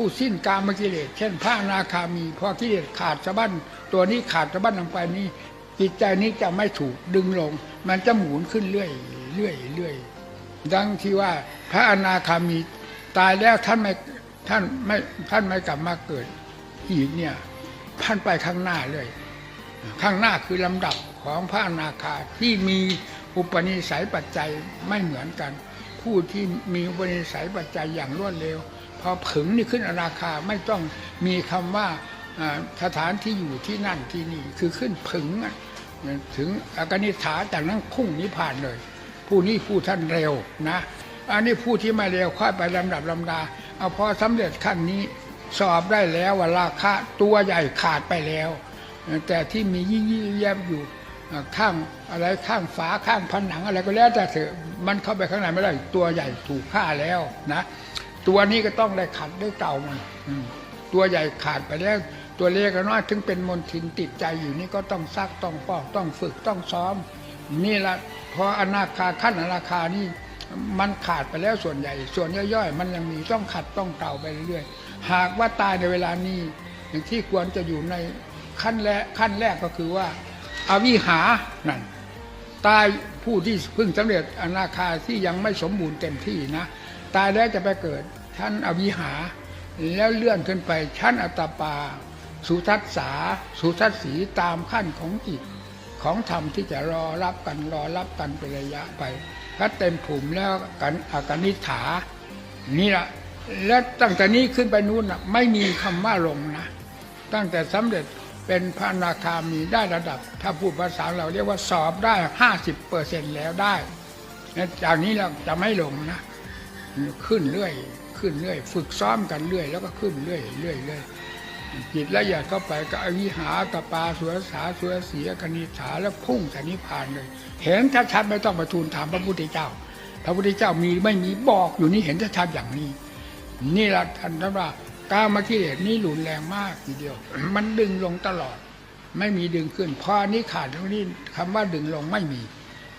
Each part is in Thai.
ผู้สิ้นกามกิเลสเช่นพระอนาคามีพอกิเลสขาดสะบั้นตัวนี้ขาดสะบั้นลงไปนี้จิตใจนี้จะไม่ถูกดึงลง มันจะหมุนขึ้นเรื่อยเรื่อยเรื่อยดังที่ว่าพระอนาคามีตายแล้วท่านไม่ท่านไม่ท่านไม่กลับมาเกิดอีกเนี่ยท่านไปข้างหน้าเลย ข้างหน้าคือลำดับของพระอนาคาที่มีอุปนิสัยปัจจัยไม่เหมือนกัน ผู้ที่มีอุปนิสัยปัจจัยอย่างรวดเร็ว พอผึงนี่ขึ้นอนาคาไม่ต้องมีคำว่าอ่าสถานที่อยู่ที่นั่นที่นี่คือขึ้นผึงถึงอากนิษฐาจากนั้นพุ่งนิพพานเลย ผู้นี้ผู้ท่านเร็วนะ อันนี้ผู้ที่ไม่เร็วค่อยไปลำดับลำดาเอาพอสำเร็จขั้นนี้สอบได้แล้วว่าราคาตัวใหญ่ขาดไปแล้ว แต่ที่มียี่ยี่แยมอยู่ข้างอะไรข้างฝาข้างผนังอะไรก็แล้วแต่เถอะมันเข้าไปข้างในไม่ได้ตัวใหญ่ถูกฆ่าแล้วนะ ตัวนี้ก็ต้องได้ขัดได้เก่ามันตัวใหญ่ขาดไปแล้ว ตัวเล็กก็น้อยถึงเป็นมนทินติดใจอยู่นี่ก็ต้องซักต้องฟอกต้องฝึกต้องซ้อม นี่ละพออนาคาขั้นอนาคานี่มันขาดไปแล้วส่วนใหญ่ ส่วนย่อยๆ มันยังมีต้องขัดต้องเก่าไปเรื่อยๆหากว่าตายในเวลานี้อย่างที่ควรจะอยู่ในขั้นแรกขั้นแรกก็คือว่าอาวิหานั่นตายผู้ที่เพิ่งสำเร็จอนาคาที่ยังไม่สมบูรณ์เต็มที่นะ ตายแล้วจะไปเกิดชั้นอวิหา แล้วเลื่อนขึ้นไปชั้นอัตปา สุทัศสาสุทัศสีตามขั้นของจิตของธรรมที่จะรอรับกันรอรับกันเป็นระยะไปถ้าเต็มผุมแล้วกันอากนิษฐานี่ละแล้วตั้งแต่นี้ขึ้นไปนู้นนะไม่มีคำว่าลงนะ ตั้งแต่สำเร็จเป็นพระนาคามีได้ระดับ ถ้าพูดภาษาเราเรียกว่าสอบได้ห้าสิบเปอร์เซ็นแล้วได้จากนี้เราจะไม่ลงนะ ขึ้นเรื่อย ขึ้นเรื่อย ฝึกซ้อมกันเรื่อย แล้วก็ขึ้นเรื่อยเรื่อยเรื่อยจิตละเอียดเข้าไปก็อวิหาตปาสุรสาสุรสียคณิฐาแล้วพุ่งสันนิพานเลย เห็นชัดๆไม่ต้องมาทูลถามพระพุทธเจ้า พระพุทธเจ้ามีไม่มีบอกอยู่นี่เห็นชัดๆอย่างนี้ นี่ละท่านท่านว่ากามกิเลสนี่หลุนแรงมากทีเดียว มันดึงลงตลอด ไม่มีดึงขึ้นพอนี้ขาดตรงนี้คำว่าดึงลงไม่มี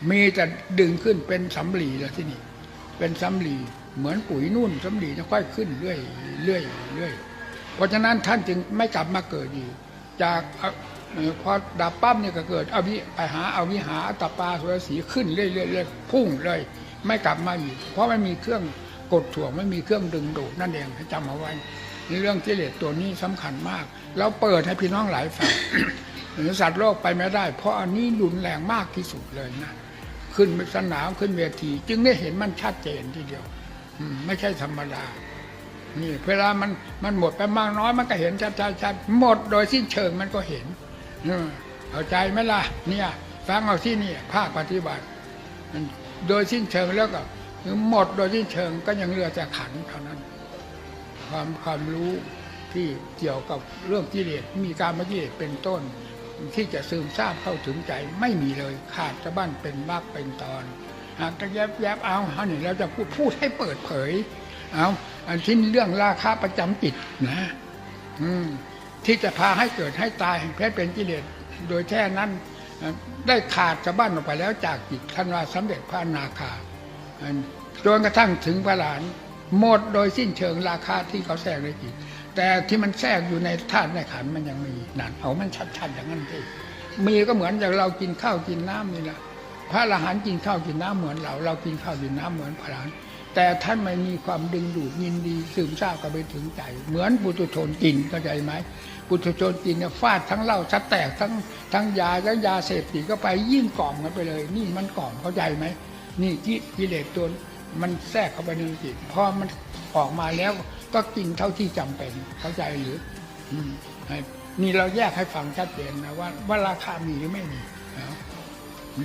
มีแต่ดึงขึ้นเป็นสำลีแล้วที่นี่เป็นสำลี เหมือนปุ๋ยนุ่นสำลีจะค่อยขึ้นเรื่อยเรื่อยเรื่อยเพราะฉะนั้นท่านจึงไม่กลับมาเกิดอีกจากพอดับปั๊บเนี่ยก็เกิดอวิไปหาอาวิหาอัตปาสุรสีขึ้นเรื่อยเรื่อยเรื่อยพุ่งเลย ไม่กลับมาอีก เพราะไม่มีเครื่องกดถ่วงไม่มีเครื่องดึงดูดนั่นเองให้จำเอาไว้ในเรื่องกิเลสตัวนี้สำคัญมาก เราเปิดให้พี่น้องหลายฝ่ายหรือสัตว์โลกไปไม่ได้ เพราะอันนี้รุนแรงมากที่สุดเลยนะ ขึ้นสนามขึ้นเวที จึงได้เห็นมันชัดเจนทีเดียว ไม่ใช่ธรรมดา นี่เวลามันมันหมดไปมากน้อยมันก็เห็นชัดชัดชัดหมดโดยสิ้นเชิงมันก็เห็นเออเข้าใจไหมล่ะ เนี่ยฟังเอาที่นี่ภาคปฏิบัติ มันโดยสิ้นเชิงแล้วก็หมดโดยสิ้นเชิงก็ยังเหลือแต่ขันเท่านั้น ความความรู้ที่เกี่ยวกับเรื่องกิเลสมีการมกิเลสเป็นต้น ที่จะซึมซาบเข้าถึงใจไม่มีเลยขาดสะบั้นเป็นมากเป็นตอน กจะแยบแยบเอาเฮานี่เราจะพูดพูดให้เปิดเผย เอาอันที่เรื่องราคาประจำจิตนะ อืมที่จะพาให้เกิดให้ตายแพ้เป็นกิเลสโดยแท้นั้นได้ขาดสะบั้นออกไปแล้วจากจิตท่านว่าสำเร็จพระนาคาจนกระทั่งถึงพระหลานหมดโดยสิ้นเชิงราคาที่เขาแทรกในจิต แต่ที่มันแทรกอยู่ในธาตุในขันมันยังมีนั่นเอามันชัดๆอย่างนั้นเองมีก็เหมือนอย่างเรากินข้าวกินน้ำนี่แหละ พระอรหันต์กินข้าวกินน้ำเหมือนเรา เรากินข้าวกินน้ำเหมือนพระอรหันต์แต่ท่านไม่มีความดึงดูดยินดีซึมซาบกันไปถึงใจ เหมือนปุถุชนกินเข้าใจไหมปุถุชนกินเนี่ยฟาดทั้งเหล้าชัดแตกทั้งทั้งยาทั้งยาเสพติดก็ไปยิ่งกล่อมกันไปเลย นี่มันกล่อมเข้าใจไหมนี่ที่กิเลสตัวมันแทรกเข้าไปในจิตพอมันออกมาแล้วก็กินเท่าที่จำเป็นเข้าใจหรืออืมนี่เราแยกให้ฟังชัดเจนนะว่าว่าราคามีหรือไม่มี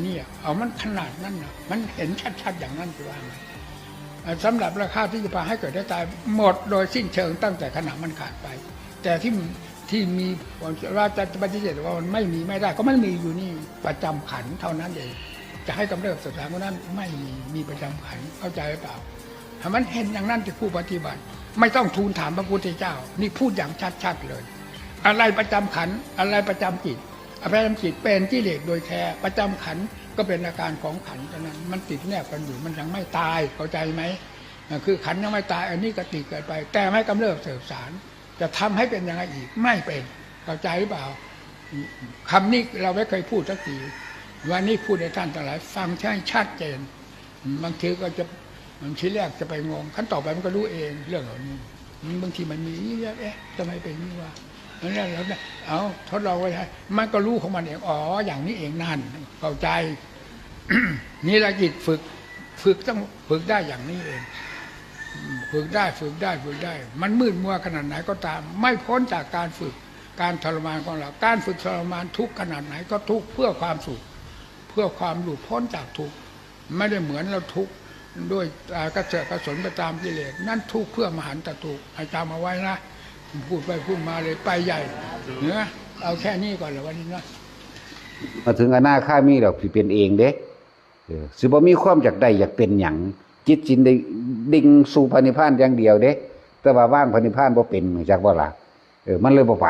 เนี่ยเอามันขนาดนั้นนะมันเห็นชัดๆอย่างนั้นจะว่าไหมอ่าสำหรับราคาที่จะพาให้เกิดได้ตายหมดโดยสิ้นเชิงตั้งแต่ขณะมันขาดไป แต่ที่ที่มีว่าจะปฏิเสธว่ามันไม่มีไม่ได้ ก็มันมีอยู่นี่ประจำขันเท่านั้นเองจะให้กำเริบสถานก็นั้นไม่มีมีประจำขันเข้าใจหรือเปล่าถ้ามันเห็นอย่างนั้นที่ผู้ปฏิบัติ ไม่ต้องทูลถามพระพุทธเจ้า นี่พูดอย่างชัดๆเลย อะไรประจำขันอะไรประจำจิต อะไรประจำจิตเป็นกิเลสโดยแท้ประจำขันก็เป็นอาการของขันเท่านั้น มันติดแนบกันอยู่มันยังไม่ตายเข้าใจไหมคือขันยังไม่ตายอันนี้กติเกิดไป แต่ไม่กำเริบเสบสาร จะทำให้เป็นยังไงอีกไม่เป็นเข้าใจหรือเปล่าคำนี้เราไม่เคยพูดสักทีวันนี้พูดให้ท่านทั้งหลายฟังใช่ชัดเจนบางทีก็จะบางทีแรกจะไปงงขั้นต่อไปมันก็รู้เองเรื่องเหล่านี้บางทีมันมีเยอะเอ๊ะทำไมเป็นนี้วะ แหละแล้วเนี่ยเอาทดลองไว้ให้มันก็รู้ของมันเองอ๋ออย่างนี้เองนั่นเข้าใจนี่ละจิตฝึก ฝึกต้องฝึกได้อย่างนี้เอง ฝึกได้ฝึกได้ฝึกได้ มันมืดมัวขนาดไหนก็ตาม ไม่พ้นจากการฝึกการทรมานของเรา การฝึกทรมานทุกขนาดไหนก็ทุกเพื่อความสุข เพื่อความหลุดพ้นจากทุกไม่ได้เหมือนเราทุกด้วยกระเสกระสนไปตามกิเลสนั่นทุกเพื่อมหันตทุกให้จำเอาไว้นะ พูดไปพูดมาเลยไปใหญ่เนื้อเอาแค่นี้ก่อนเหรอวันนี้เนาะมาถึงอนาคามีดอกสิเป็นเองเด้ออสิบ่มีความอยากได้อยากเป็นหยังจิตจินได้ดิ่งสู่พระนิพพานอย่างเดียวเด้ แต่ว่าว่างพระนิพพานบ่เป็นจากบ่ล่ะเออมันเลยบ่ไป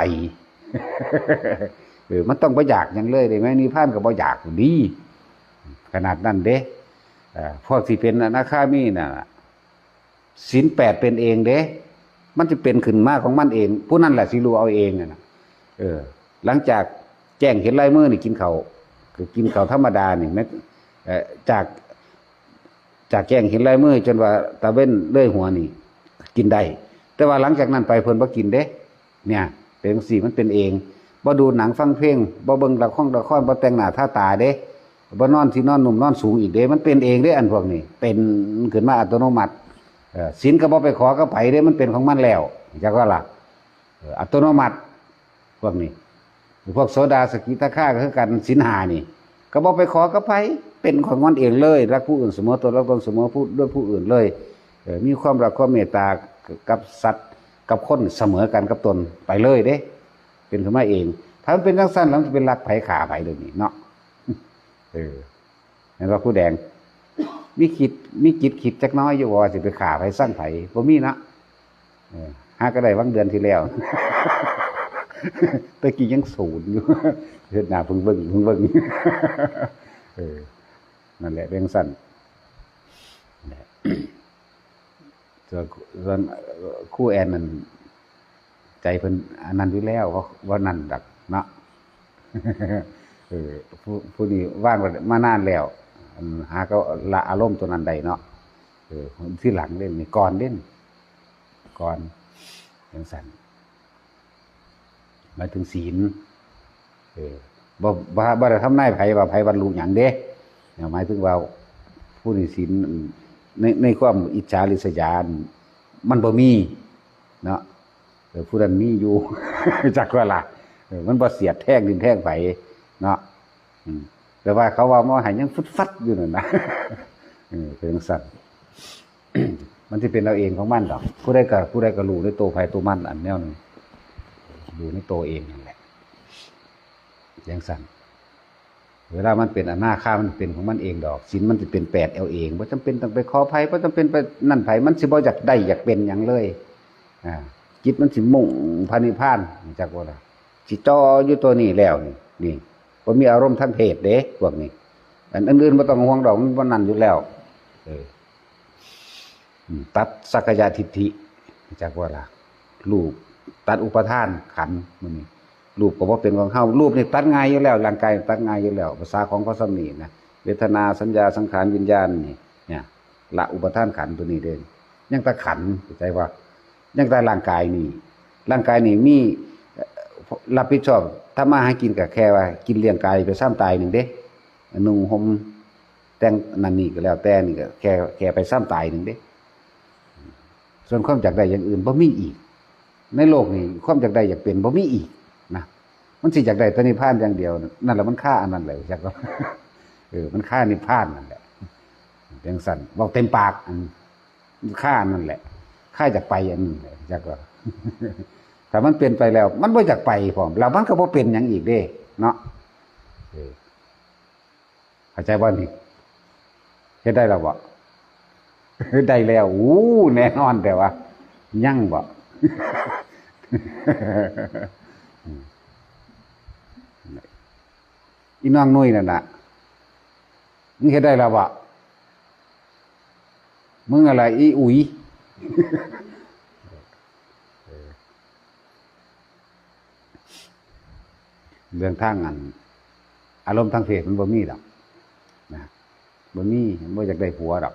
เออมันต้องบ่อยากยังเลยได้ไหมนิพพานก็บ่อยากดีขนาดนั้นเด้อพวกที่เป็นอนาคามีน่ะศีลแปดเป็นเองเด้ มันจะเป็นขึ้นมาของมันเอง ผู้นั้นแหละสิรู้เอาเองนะเออ หลังจากแจ้งเห็นลายมือนี่กินเขาคือกินเขาธรรมดานี่แม้จากจากแจ้งเห็นลายมือจนว่าตาเว้นเลื่อยหัวนี่ กินได้แต่ว่าหลังจากนั้นไปเพิ่นบ่กินเด้ เนี่ย เป็นจังซี่มันเป็นเองบ่ดูหนังฟังเพลงบ่เบิ่งละครละครบ่แต่งหน้าท่าตาเด้บ่นอนที่นอนหนุ่มนอนสูงอีกเด้ มันเป็นเองเด้อันพวกนี้เป็นขึ้นมาอัตโนมัติ ศีลก็บ่ไปขอก็ไปเด้มันเป็นของมันแล้วจักว่าล่ะอัตโนมัติพวกนี้พวกโซดาสกิทาค่าก็คือกันสินหานี่ ก็บอกไปขอก็ไปเป็นของมันเองเลยรักผู้อื่นเสมอตัวรักตนเสมอผู้ด้วยผู้อื่นเลยมีความรักความเมตตากับสัตว์กับคนเสมอกันกับตนไปเลยเด้ เป็นขึ้นมาเอง ถ้ามันเป็นจังสั้นแล้วมันจะเป็นรักไผ่ขาไผ่เดี๋ยวนี้เนาะเออเห็นว่าผู้แดง มีคิดมีจิตคิดจักน้อยอยู่ว่าสิไปขาไผสร้างไผบ่มีนะเออหาก็ได้วังเดือนที่แล้วตะกี้ยังศูนย์อยู่เฮ็ดหน้าพิ่งเบิ่งพิ่งเบิ่งเออนั่นแหละเร่งสั้นส่วนส่วนคู่แอนนั่นใจเพิ่นอันนั้นอยู่แล้วว่าว่านั่นดักเนาะเออผู้ผู้นี้ว่างมานานแล้ว หาก็ละอารมณ์ตัวนั้นใดเนาะเออที่หลังเล่นนี่ก่อนเล่นก่อนเรื่องสั้นมาถึงศีลเออบ่บ่บ่ได้ทำนายไผว่าไผบรรลุหยังเด้หมายถึงว่าผู้มีศีลในในความอิจฉาริษยา มันบ่มีเนาะเออผู้นั้นมีอยู่ จักว่าล่ะมันบ่เสียดแท่งดินแท่งไผเนาะอืม แต่ว่าเขาว่ามาให้ยังฟุดฟัดอยู่นั่นนะเออเป็นจังซั่นมันสิเป็นเราเองของมันดอกผู้ใดก็ผู้ใดก็รู้ในตัวไผตัวมันอันแนวนึงอยู่ในตัวเองนั่นแหละยังสั่นเวลามันเป็นอนาคามันเป็นของมันเองดอกสินมันจะเป็นแปดเอาเองว่าจำเป็นต้องไปขอภัยว่าจำเป็นไปนั่นไผมันสิบ่อยากได้อยากเป็นอย่างเลยอ่าจิตมันสิมุ่งพานิพานจากว่าล่ะสิจออยู่ตัวนี้แล้วนี่นี่ บ่มีอารมณ์ทางเพศเด้พวกนี้อันอื่นๆบ่ต้องห่วงดอกมันบ่นั่นอยู่แล้วเออตัดสักกาทิฏฐิจากว่าล่ะรูปตัดอุปทานขันธ์มันนี่รูปก็บ่าเป็นของเฮารูปนี่ตัดง่ายอยู่แล้วร่างกายตัดง่ายอยู่แล้ว ภาษาของพระสัมนีนะเวทนาสัญญาสังขารวิญญาณนี่เนี่ยละอุปทานขันธ์ตัวนี้เด่นยังแตาขันธ์ใจว่า ยังแต่ร่างกายนี่ร่างกายนี่มี รับผิดชอบถ้ามาหากินกับแค่ว่า กินเลี้ยงกายไปซ้ำตายหนึ่งเด้นุ่งห่มแต่งนันนี่ก็แล้วแต่นี่ก็แค่แค่ไปซ้ำตายหนึ่งเด้ ส่วนความจากได้อย่างอื่นบ่มีอีก ในโลกนี้ความจากได้อยากเป็นบ่มีอีกนะมันสิจากได้ตนิพานอย่างเดียว นั่นแหละมันค่าอันนั้นแหละจากว่าเออมันค่านิพานนั่นแหละเป็นสั่นบอกเต็มปากอันค่าอันนั่นแหละค่าจากไปอันนั้นแหละจากว่า แต่มันเป็นไปแล้ว มันบ่จากไปพร้อมแล้วมันก็บ่เป็นอย่างอีกเด้ เนาะเออเข้าใจบ่นี่เฮ็ดได้แล้วบ่ได้แล้วอู้แน่นอนแต่ว่ายั่งบ่อีน้องนุ้ยนั่นน่ะมึงเฮ็ดได้แล้วบ่มึงอะไรอีอุ๋ย เรื่องทางอัน อารมณ์ทางเพศมันบ่มีดอกนะบ่มีมันบ่อยากได้ผัวดอก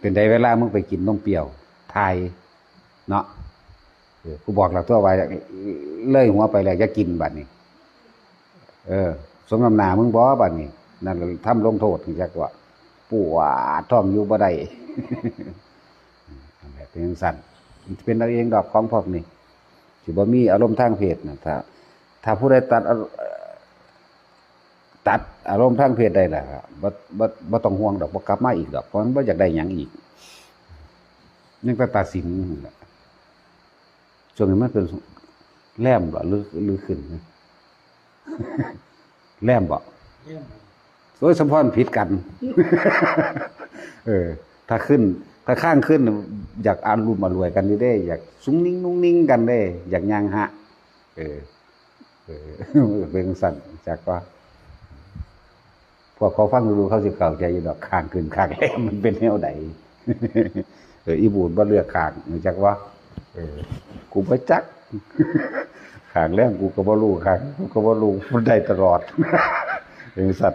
เป็นใดเวลามึงไปกินนมเปรี้ยวไทยเนาะกูบอกแล้วตัวไว้เลยหัวไปแล้วจะกินบัดนี้ เออ สมน้ำหนามึงบ่บัดนี้นั่นทำลงโทษนี่จักว่าปวดท้องอยู่บ่ได้แหละเป็นจังซั่นเป็นเอาเองดอกของพวกนี้ สิบ่มีอารมณ์ทางเพศนะถ้าถ้าผู้ใดตัดเอาเอ่อตัดอารมณ์ทางเพศได้ล่ะครับบ่บ่บ่ต้องห่วงดอกบ่กลับมาอีกดอกเพราะมันบ่อยากได้หยังอีกยังแต่ตัดสินนั่นแหละช่วงนี้มันเป็นแล่มบ่หรือหรือขึ้นนะแล่มบ่โอ้ยสมพรผิดกัน เออ ถ้าขึ้น ถ้าข้างขึ้น อยากอารมณ์มารวยกันได้ อยากสุ้งนิ่งนุ่งนิ่งกันได้ อยากยางฮะเออเออเป็นสั่นจากว่าพวกเขาฟังดูเขาสิเข้าใจอยู่ดอกข้างขึ้นข้างแรมมันเป็นแนวใดเอออีบูดบ่เลือกข้างจักว่า เออ กูบ่จักข้างแรมกูก็บ่รู้ข้างกูก็บ่รู้มันได้ตลอดเป็นสั่น